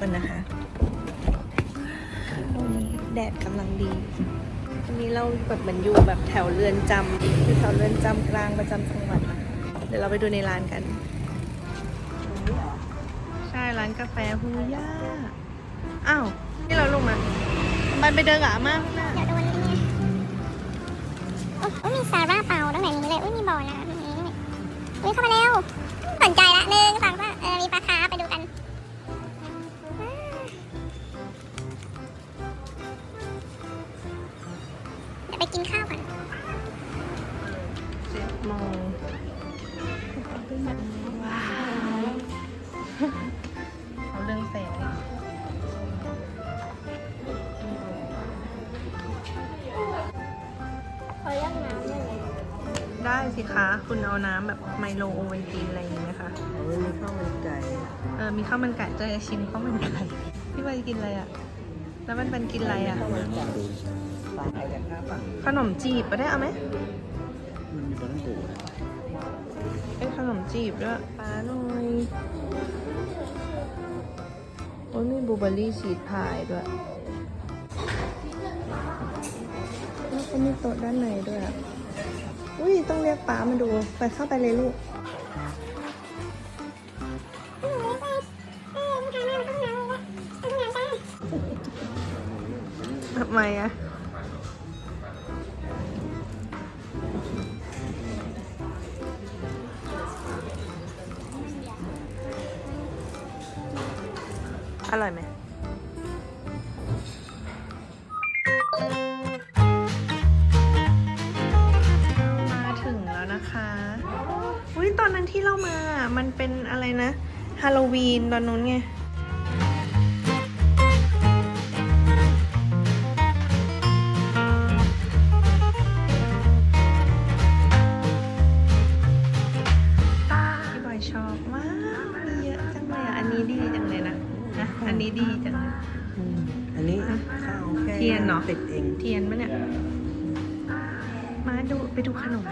กันนะคะวันนี้แดดกำลังดีวันนี้เราแบบเหมือนอยู่แบบแถวเรือนจำคือแถวเรือนจำกลางประจำจังหวัดเดี๋ยวเราไปดูในร้านกัน ใช่ร้านกาแฟฮูย่าอ้าวนี่เราลงมามันไปเดินกับอาม่าข้างหน้าเดี๋ยวโดนนี่โอ้โอ้มีซาร่าเปาตั้งแต่นี้เลยอุ้ยมีบ่อน้ำตรงนี้อุ้ยเข้ามา สิคะ คุณเอาน้ำแบบไมโลโอเวนตินอะไรอย่างนี้ไหมคะเออมีข้าวมันไก่เออ มีข้าวมันไก่จะชิมข้าวมันไก่ พี่ใบกินอะไรอะแล้วมันเป็นกินอะไรอะข้าวมันไก่ปลาไก่กับข้าวปลาขนมจีบไปได้เอาไหมมันมีปลาต้องโกะเป็นขนมจีบด้วยปลาหน่อยโอ้ยมีบลูเบอร์รี่ชีสพายด้วย แล้วก็มีโต๊ะด้านในด้วย อุ้ยต้องเรียกป้ามาดู ไปเข้าไปเลยลูกทำไมอะอร่อยไหม อุ้ยตอนนั้นที่เรามา มันเป็นอะไรนะฮาโลวีนตอนนู้นไงพี่บอยชอบมาก มีเยอะจังเลยอะ อันนี้ดีจังเลยนะนะ อันนี้ดีจังเลยอืมอันนี้ข้าวแค่เทียนเหรอติดเอง เทียนปะเนี่ย มาดูไปดูขนม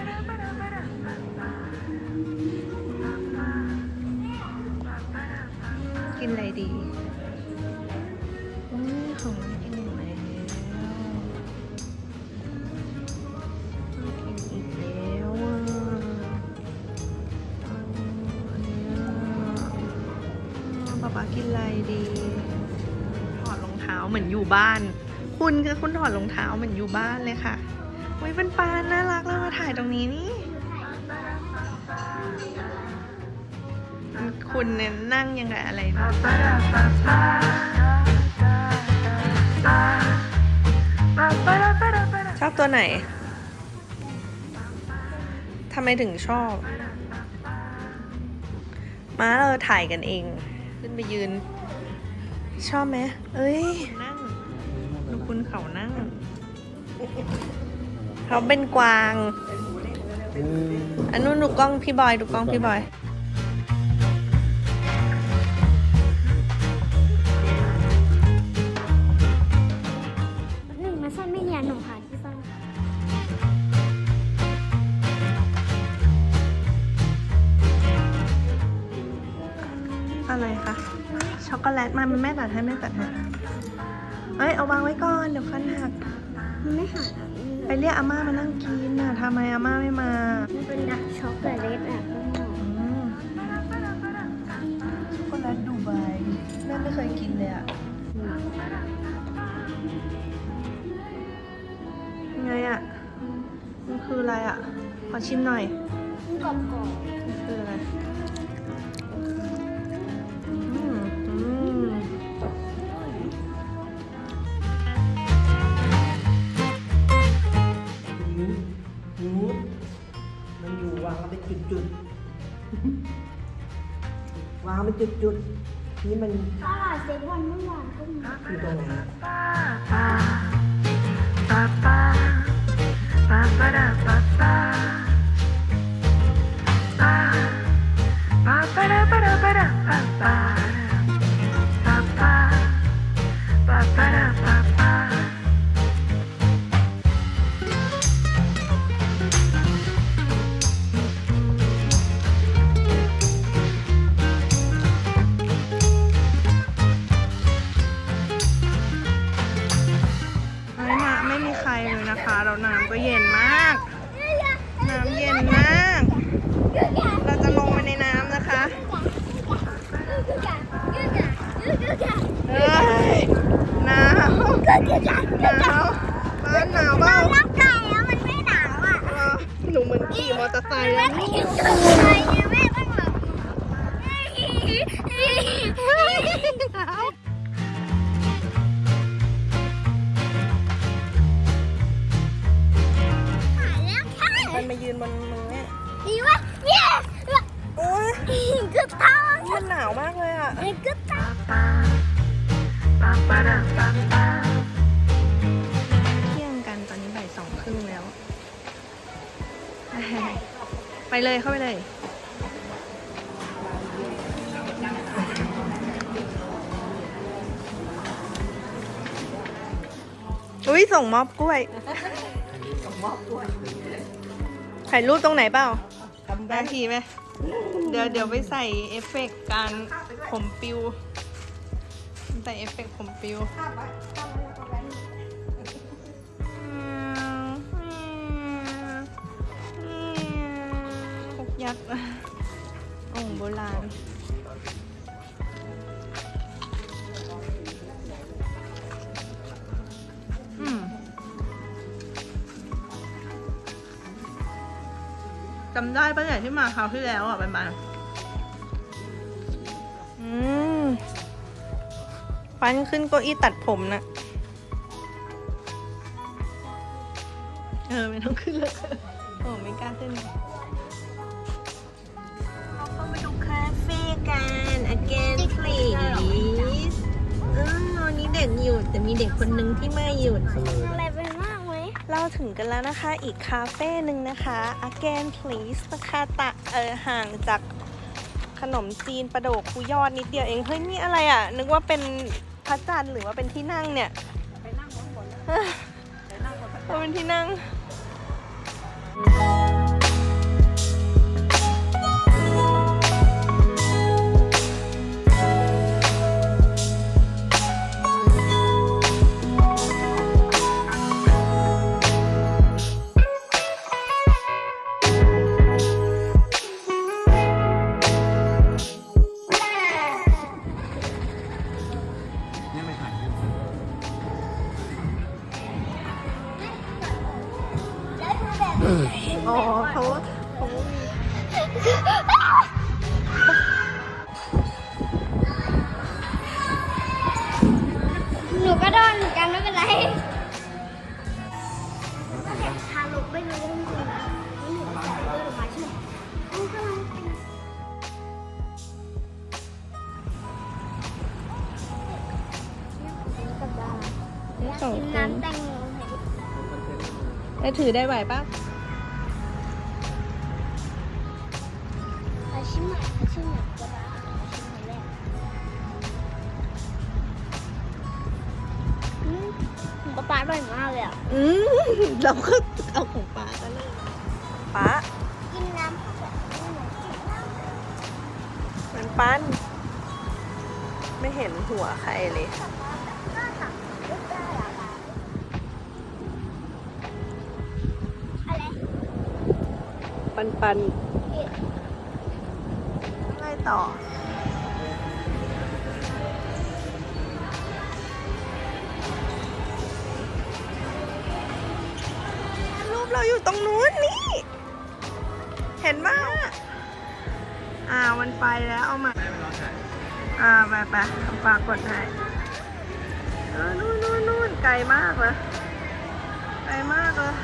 เหมือนอยู่บ้าน คุณคือคุณถอดรองเท้าเหมือนอยู่บ้านเลยค่ะอุ้ยเป็นปานน่ารักแล้วมาถ่ายตรงนี้นี่ คุณเนี่ยนั่งยังไงอะไรนะชอบตัวไหนทำไมถึงชอบมาเราถ่ายกันเอง ขึ้นไปยืน ชอบไหมเอ้ย นั่งดูคุณเขานั่ง เขาเป็นกวางอืมอันนู้นดูกล้องพี่บอย ดูกล้องพี่บอย อะไรคะช็อกโกแลตมามันแม่ตัดให้แม่ตัดให้เอ้ยเอาวางไว้ก่อนเดี๋ยวคันหักมันไม่หักอะไปเรียกอาม่ามานั่งกินน่ะทำไมอาม่าไม่มามันเป็นดักช็อกโกแลตอะข้างนอกอืมช็อกโกแลตดูไบแม่ไม่เคยกินเลยอะยังไงอะมันคืออะไรอะขอชิมหน่อยมันกรอบกรอบมันคืออะไร เป็นจุดจุดๆ นี่มันตลาดเซฟวันเมื่อวานก็มีอยู่ตรงไหนอะอ หนาวบ้านหนาวเปล่าร่างกายแล้วมันไม่หนาวอะเออหนูเหมือนขี่มอเตอร์ไซค์เลยไม่ เลยเข้าไปเลย อุ้ยส่งมอบกล้วย ส่งมอบด้วยถ่ายรูปตรงไหนเปล่าทำได้ได้ทีไหม เดี๋ยวเดี๋ยวไปใส่เอฟเฟกต์การผมปิว ใส่เอฟเฟกต์ผมปิว ยักษ์โอ่งโบราณอืมจำได้ปะเนี่ยที่มาคราวที่แล้วอะไปมาอืมฟันขึ้นเก้าอี้ตัดผมนะเออ ไม่ต้องขึ้นเลยโอ้ไม่กล้าขึ้น กัน again please เออวันนี้เด็กหยุดแต่มีเด็กคนหนึ่งที่ไม่หยุด อะไรไปมากไหมเราถึงกันแล้วนะคะอีกคาเฟ่หนึ่งนะคะ again please นะคะตะเออห่างจากขนมจีนประโดกคูยอดนิดเดียวเอง เฮ้ยนี่อะไรอะ นึกว่าเป็นพระจันทร์หรือว่าเป็นที่นั่งเนี่ยไปนั่งข้างบนนะไปนั่งบนว่าเป็นที่นั่ง อยากกินน้ำแตงโมได้ถือได้ไหวปะอาชิมะอาชิมะก็ได้อาชิมะแรกอืมของป๊าป๊าอร่อยมากเลยอะ อืมเราก็เอาของป้ากันเลยป้ากินน้ำเข้าไปเหมือนกินน้ำมือนปั้น ไม่เห็นหัวใครเลย ปันปันอะไรต่อ รูปเราอยู่ตรงนู้นนี่ เห็นป่ะอ่ามันไปแล้วเอามาอ่าไปไปปากกดให้เออนู่นนู่นนู่นไกลมากเลยไกลมากเลย